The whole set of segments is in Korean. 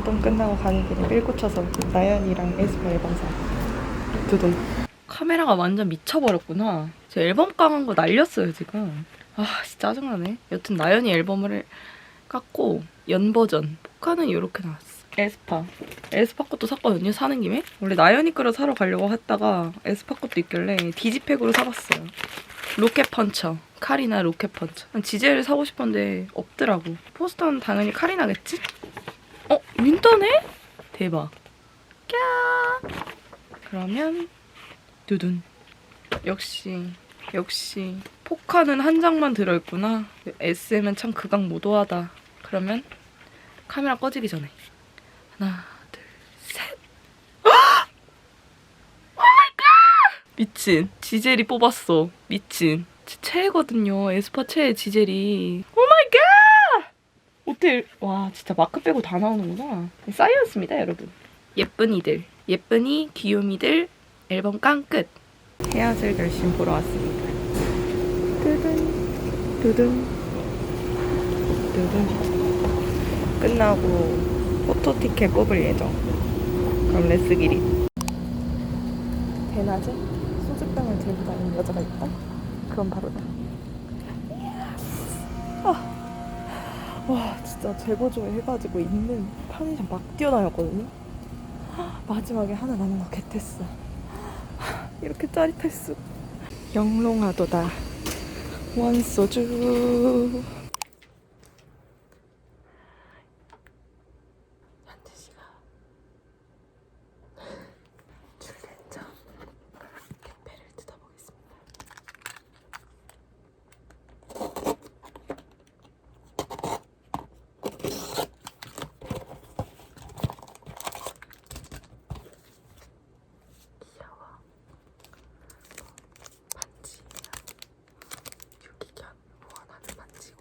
운동 끝나고 가는 길에 삘 꽂혀서 나연이랑 에스파 앨범 사. 두둥. 카메라가 완전 미쳐버렸구나. 제 앨범 깡한 거 날렸어요 지금. 아 진짜 짜증나네. 여튼 나연이 앨범을 깎고 연 버전 포카는 이렇게 나왔어. 에스파. 에스파 것도 샀거든요 사는 김에. 원래 나연이 거를 사러 가려고 했다가 에스파 것도 있길래 디지팩으로 사봤어요. 로켓 펀처. 카리나 로켓 펀처. 난 지젤을 사고 싶었는데 없더라고. 포스터는 당연히 카리나겠지? 어? 윈터네? 대박. 꺄. 그러면 두둔. 역시 역시 포카는 한 장만 들어있구나. SM은 참 극악 모도하다. 그러면 카메라 꺼지기 전에 하나 둘 셋. 미친 지젤이 뽑았어 미친 제 최애거든요 에스파 최애 지젤이 호텔 와 진짜 마크 빼고 다 나오는구나. 사이언스입니다 여러분. 예쁜이들 예쁜이 귀요미들 앨범 깡 끝. 헤어질 결심 보러 왔습니다. 두둔 두둔 두둔 끝나고 포토 티켓 뽑을 예정. 그럼 레스기리. 대낮에 소주병을 들고 다니는 여자가 있다? 그건 바로 나. 아, 와 진짜 재고조회 해가지고 있는 편의점 막 뛰어다녔거든요. 마지막에 하나 남은 거 개땠어. 이렇게 짜릿할 수. 영롱하도다. 원소주. 현재 시간 출근점. 택배를 뜯어보겠습니다. 귀여워. 반지나 유기견 후원하는 반지고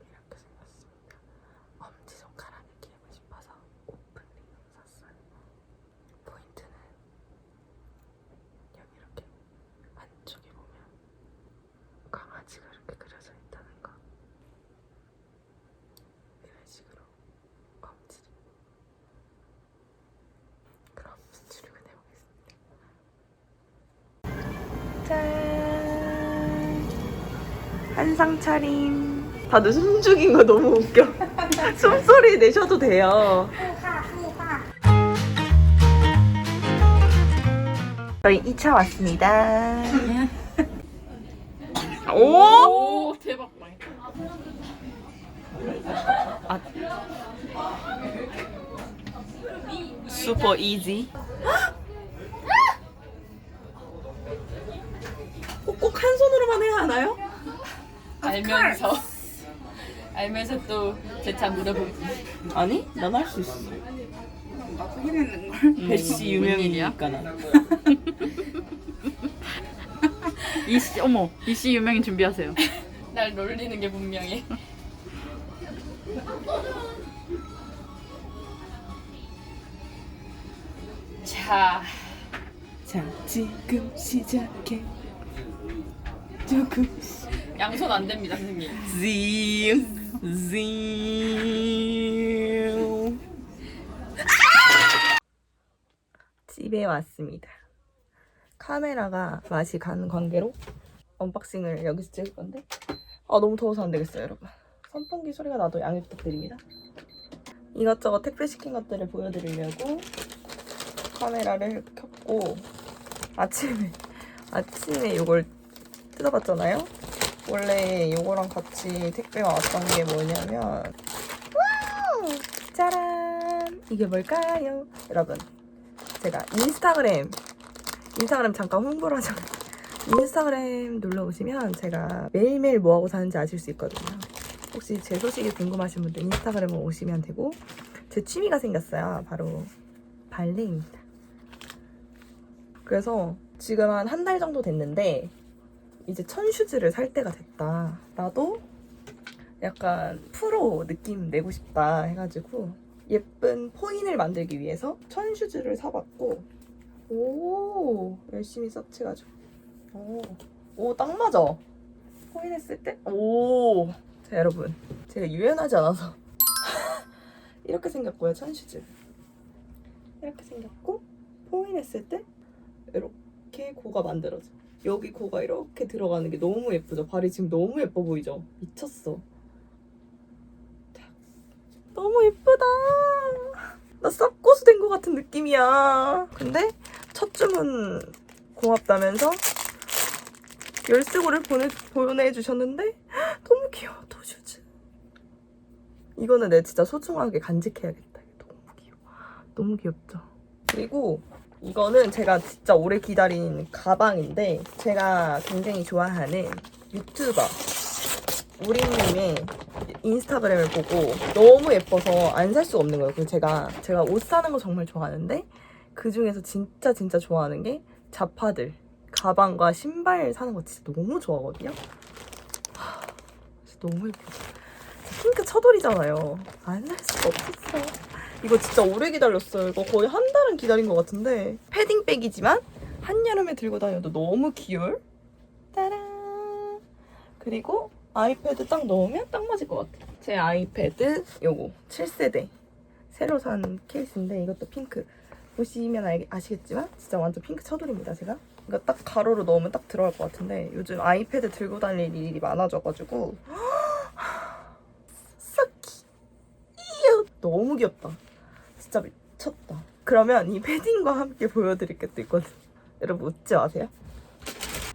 이렇게 생겼습니다. 엄지손가락에 끼우고 싶어서 오픈링으로 샀어요. 포인트는 여기 이렇게 안쪽에 보면 강아지가 이렇게 그려져 있다는 거. 이런 식으로 엄지를. 그럼 출근해 보겠습니다. 짠. 한상 차림. 다들 숨죽인 거 너무 웃겨. 숨소리 내셔도 돼요. 저희 2차 왔습니다. 오! 오 대박 아. 슈퍼 이지. 꼭 한 손으로만 해야 하나요? 알면서 알면서 또제차 물어보고 아니, 난 할 수 있어. 나도 해내는 걸 배씨 유명이니까 난. 이씨 어머 이씨 유명인 준비하세요. 날 놀리는 게 분명해 자 자, 지금 시작해. 조금 양손 안 됩니다 선생님. 징, 징. 집에 왔습니다. 카메라가 맛이 가는 관계로 언박싱을 여기서 찍을 건데. 아 너무 더워서 안 되겠어요 여러분. 선풍기 소리가 나도 양해 부탁드립니다. 이것저것 택배 시킨 것들을 보여드리려고 카메라를 켰고 아침에 아침에 이걸 뜯어봤잖아요 원래 이거랑 같이 택배가 왔던 게 뭐냐면 와우! 짜란! 이게 뭘까요? 여러분 제가 인스타그램 인스타그램 잠깐 홍보를 하자면 인스타그램 눌러보시면 제가 매일매일 뭐하고 사는지 아실 수 있거든요. 혹시 제 소식이 궁금하신 분들 인스타그램 오시면 되고 제 취미가 생겼어요. 바로 발레입니다. 그래서 지금 한 한 달 정도 됐는데 이제 천슈즈를 살 때가 됐다. 나도 약간 프로 느낌 내고 싶다 해가지고 예쁜 포인을 만들기 위해서 천슈즈를 사봤고 오 열심히 서치해가지고. 오오딱 맞아. 포인 했을 때오 자 여러분. 제가 유연하지 않아서. 이렇게 생겼고요 천슈즈. 이렇게 생겼고 포인 했을 때 이렇게 고가 만들어져 여기 고가 이렇게 들어가는 게 너무 예쁘죠? 발이 지금 너무 예뻐 보이죠? 미쳤어. 자, 너무 예쁘다. 나 쌉고수 된 것 같은 느낌이야. 근데 첫 주문 고맙다면서 열쇠고를 보내, 보내주셨는데 너무 귀여워 도슈즈. 이거는 내 진짜 소중하게 간직해야겠다. 너무 귀여워. 너무 귀엽죠? 그리고 이거는 제가 진짜 오래 기다린 가방인데 제가 굉장히 좋아하는 유튜버 우리님의 인스타그램을 보고 너무 예뻐서 안 살 수가 없는 거예요. 그래서 제가 제가 옷 사는 거 정말 좋아하는데 그 중에서 진짜 진짜 좋아하는 게 자파들 가방과 신발 사는 거 진짜 너무 좋아하거든요. 하, 진짜 너무 예뻐. 핑크 차돌이잖아요. 안 살 수가 없었어. 이거 진짜 오래 기다렸어요. 이거 거의 한 달은 기다린 것 같은데 패딩백이지만 한여름에 들고 다녀도 너무 귀여울. 따란. 그리고 아이패드 딱 넣으면 딱 맞을 것 같아. 제 아이패드 요거 7세대 새로 산 케이스인데 이것도 핑크. 보시면 알, 아시겠지만 진짜 완전 핑크 차돌입니다 제가. 이거 딱 가로로 넣으면 딱 들어갈 것 같은데 요즘 아이패드 들고 다닐 일이 많아져가지고 너무 귀엽다. 진짜 미쳤다. 그러면 이 패딩과 함께 보여드릴 게 또 있거든. 여러분 웃지 마세요.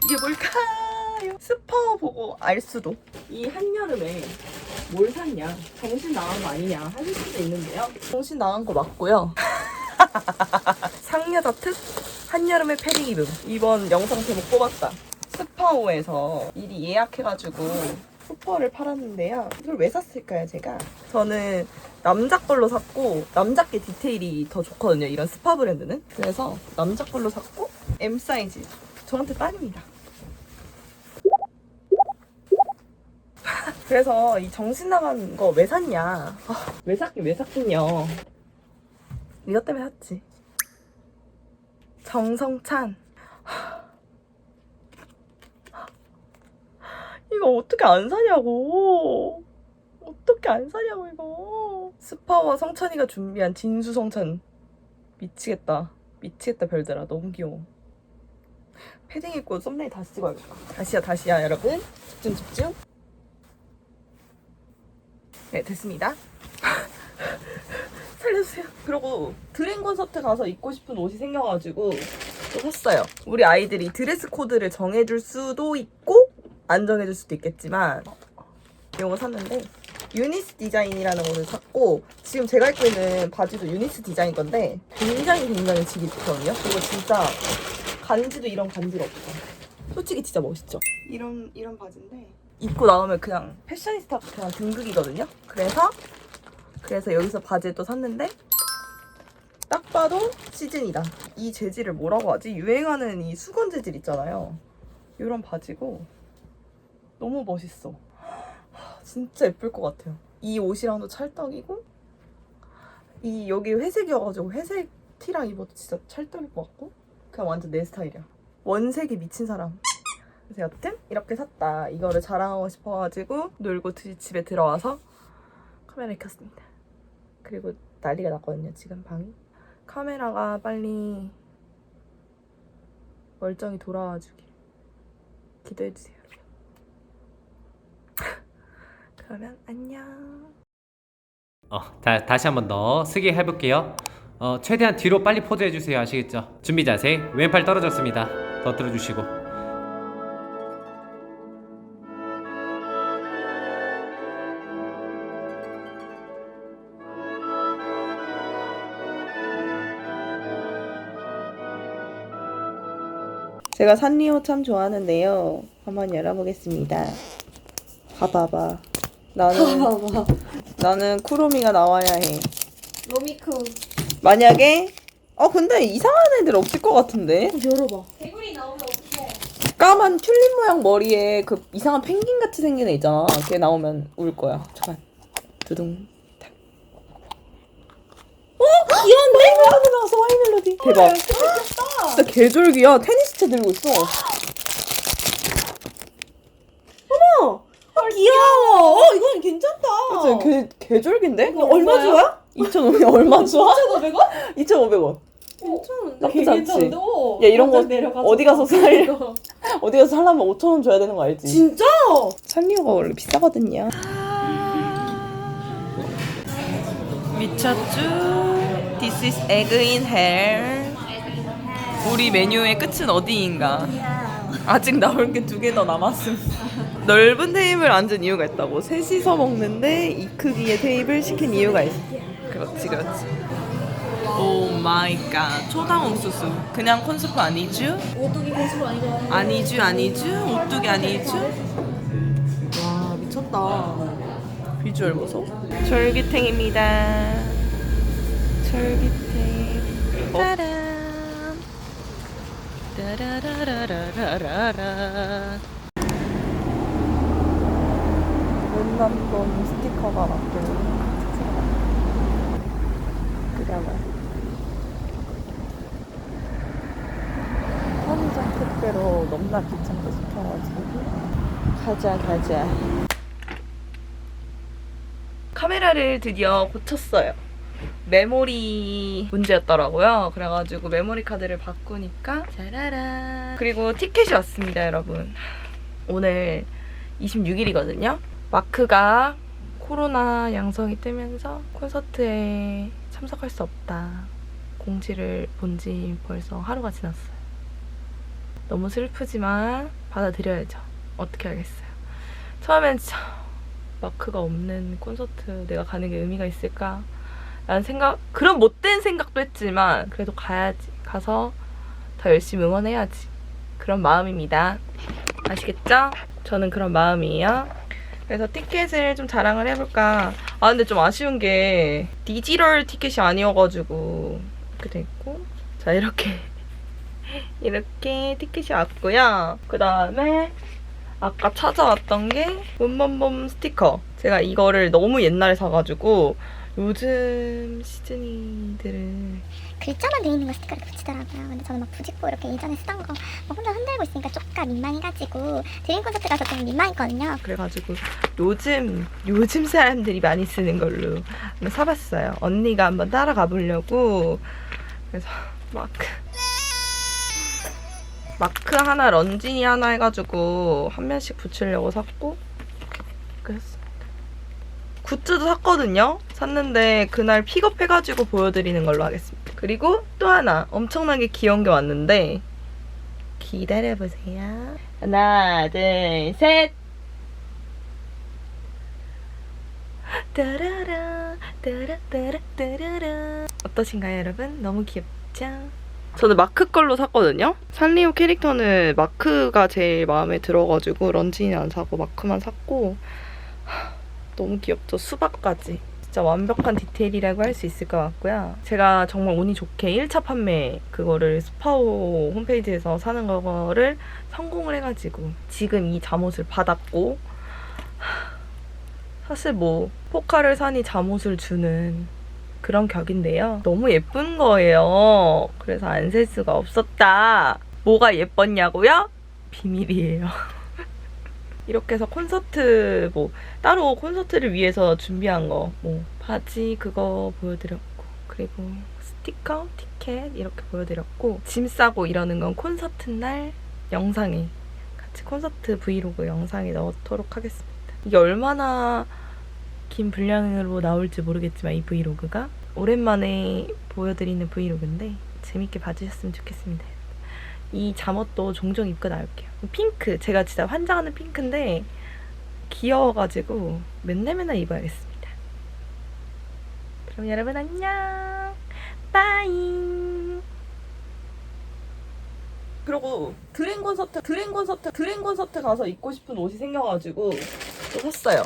이게 뭘까요? 스파 보고 알 수도. 이 한여름에 뭘 샀냐? 정신 나간 거 아니냐 하실 수도 있는데요. 정신 나간 거 맞고요. 상여자 특 한여름의 패딩 입음. 이번 영상 제목 뽑았다. 스파오에서 미리 예약해가지고 쿠퍼를 팔았는데요. 이걸 왜 샀을까요, 제가? 저는 남자 걸로 샀고 남자께 디테일이 더 좋거든요. 이런 스파 브랜드는. 그래서 남자 걸로 샀고 M 사이즈. 저한테 딱입니다. 그래서 이 정신 나간 거 왜 샀냐? 아, 왜 샀긴 왜 샀긴요. 이것 때문에 샀지. 정성찬. 이거 어떻게 안 사냐고. 어떻게 안 사냐고 이거. 스파와 성찬이가 준비한 진수 성찬. 미치겠다. 미치겠다 별들아. 너무 귀여워. 패딩 입고 썸네일 다시 찍어야겠다. 다시야 다시야 여러분. 집중 집중. 네 됐습니다. 살려주세요. 그리고 드림 콘서트 가서 입고 싶은 옷이 생겨가지고 또 샀어요. 우리 아이들이 드레스 코드를 정해줄 수도 있고 안 정해줄 수도 있겠지만 이거 샀는데 유니스 디자인이라는 옷을 샀고 지금 제가 입고 있는 바지도 유니스 디자인 건데 굉장히 굉장히 질이 좋거든요. 그리고 진짜 간지도 이런 간지가 없어. 솔직히 진짜 멋있죠. 이런 이런 바지인데 입고 나오면 그냥 패셔니스타 그냥 등극이거든요. 그래서 그래서 여기서 바지를 또 샀는데 딱 봐도 시즌이다. 이 재질을 뭐라고 하지? 유행하는 이 수건 재질 있잖아요. 이런 바지고 너무 멋있어. 하, 진짜 예쁠 것 같아요. 이 옷이랑도 찰떡이고 이 여기 회색이어가지고 회색 티랑 입어도 진짜 찰떡일 것 같고 그냥 완전 내 스타일이야. 원색에 미친 사람. 그래서 여튼 이렇게 샀다. 이거를 자랑하고 싶어가지고 놀고 드- 집에 들어와서 카메라를 켰습니다. 그리고 난리가 났거든요. 지금 방이. 카메라가 빨리 멀쩡히 돌아와 주길 기도해 주세요. 여러분. 그러면 안녕. 어, 다, 다시 한 번 더 쓰게 해볼게요. 어, 최대한 뒤로 빨리 포즈해 주세요. 아시겠죠? 준비 자세. 왼팔 떨어졌습니다. 더 들어주시고. 제가 산리오 참 좋아하는데요. 한번 열어보겠습니다. 봐봐봐. 나는 나는 쿠로미가 나와야 해. 로미크 만약에 어 근데 이상한 애들 없을 것 같은데 열어봐. 까만 튤립 모양 머리에 그 이상한 펭귄 같이 생긴 애 있잖아. 걔 나오면 울 거야. 잠깐. 두둥. 탁. 어 귀여운데? 나왔어 와인 멜로디. 대박. 진짜 개졸기야. 테니스채 들고 있어. 아, 귀여워. 어 이건 괜찮다. 그치 개, 개졸긴데? 얼마 줘야? 2,500원 얼마 줘? 2,500원? 2,500원 괜찮은데? 나쁘지 않지? 괜찮은데? 어, 야, 이런 거 완전 내려가서 어디 가서 살- 이거. 어디 가서 살려면 5,000원 줘야 되는 거 알지? 진짜? 산리오가 원래 비싸거든요 미쳤죠? This is egg in hair 우리 메뉴의 끝은 어디인가? 아직 나올 게 두 개 더 남았음 넓은 테이블 앉은 이유가 있다고. 셋이서 먹는데 이 크기의 테이블 시킨 이유가 있어 그렇지 그렇지. 오 마이 갓 초당 옥수수. 그냥 콘스프 아니죠? 오뚜기 고수로 아니고. 아니죠 아니죠? 오뚜기 아니죠? 와 미쳤다. 비주얼 보소. 절기탱입니다. 절기탱. 따란. 따라라라라라라 랜덤돈 스티커가 맞고 그려봐 편의점 택배로 너무나 귀찮게 시켜가지고. 가자 가자. 카메라를 드디어 고쳤어요. 메모리 문제였더라고요. 그래가지고 메모리 카드를 바꾸니까 짜라란 그리고 티켓이 왔습니다 여러분. 오늘 26일이거든요 마크가 코로나 양성이 뜨면서 콘서트에 참석할 수 없다 공지를 본 지 벌써 하루가 지났어요 너무 슬프지만 받아들여야죠. 어떻게 하겠어요. 처음엔 진짜 마크가 없는 콘서트 내가 가는 게 의미가 있을까? 라는 생각, 그런 못된 생각도 했지만 그래도 가야지. 가서 더 열심히 응원해야지. 그런 마음입니다. 아시겠죠? 저는 그런 마음이에요. 그래서 티켓을 좀 자랑을 해볼까. 아, 근데 좀 아쉬운 게 디지털 티켓이 아니어가지고 이렇게 돼 있고. 자, 이렇게 이렇게 티켓이 왔고요. 그 다음에 아까 찾아왔던 게 봄봄봄 스티커. 제가 이거를 너무 옛날에 사가지고 요즘 시즈니들은 글자만 돼 있는 거 스티커를 붙이더라고요. 근데 저는 막 부직포 이렇게 예전에 쓰던 거 막 혼자 흔들고 있으니까 조금 민망해가지고 드림 콘서트 가서 좀 민망했거든요. 그래가지고 요즘 요즘 사람들이 많이 쓰는 걸로 한번 사봤어요. 언니가 한번 따라가 보려고 그래서 마크 마크 하나 런쥔이 하나 해가지고 한 면씩 붙이려고 샀고 그랬습니다. 굿즈도 샀거든요. 샀는데 그날 픽업해가지고 보여드리는 걸로 하겠습니다. 그리고 또 하나 엄청나게 귀여운 게 왔는데 기다려보세요. 하나, 둘, 셋. 따라라, 따라따라, 따라라. 어떠신가요, 여러분? 너무 귀엽죠? 저는 마크 걸로 샀거든요. 산리오 캐릭터는 마크가 제일 마음에 들어가지고 런쥔이 안 사고 마크만 샀고 하, 너무 귀엽죠. 수박까지. 진짜 완벽한 디테일이라고 할 수 있을 것 같고요. 제가 정말 운이 좋게 1차 판매 그거를 스파오 홈페이지에서 사는 거를 성공을 해가지고 지금 이 잠옷을 받았고 하, 사실 뭐 포카를 사니 잠옷을 주는 그런 격인데요. 너무 예쁜 거예요. 그래서 안셀 수가 없었다. 뭐가 예뻤냐고요? 비밀이에요. 이렇게 해서 콘서트 뭐 따로 콘서트를 위해서 준비한 거 뭐 바지 그거 보여드렸고 그리고 스티커, 티켓 이렇게 보여드렸고 짐 싸고 이러는 건 콘서트 날 영상에 같이 콘서트 브이로그 영상에 넣도록 하겠습니다. 이게 얼마나 긴 분량으로 나올지 모르겠지만 이 브이로그가 오랜만에 보여드리는 브이로그인데 재밌게 봐주셨으면 좋겠습니다. 이 잠옷도 종종 입고 나올게요. 핑크 제가 진짜 환장하는 핑크인데 귀여워가지고 맨날 맨날 입어야겠습니다. 그럼 여러분 안녕 빠이 그리고 드림 콘서트 드림 콘서트 드림 콘서트 가서 입고 싶은 옷이 생겨가지고 또 샀어요.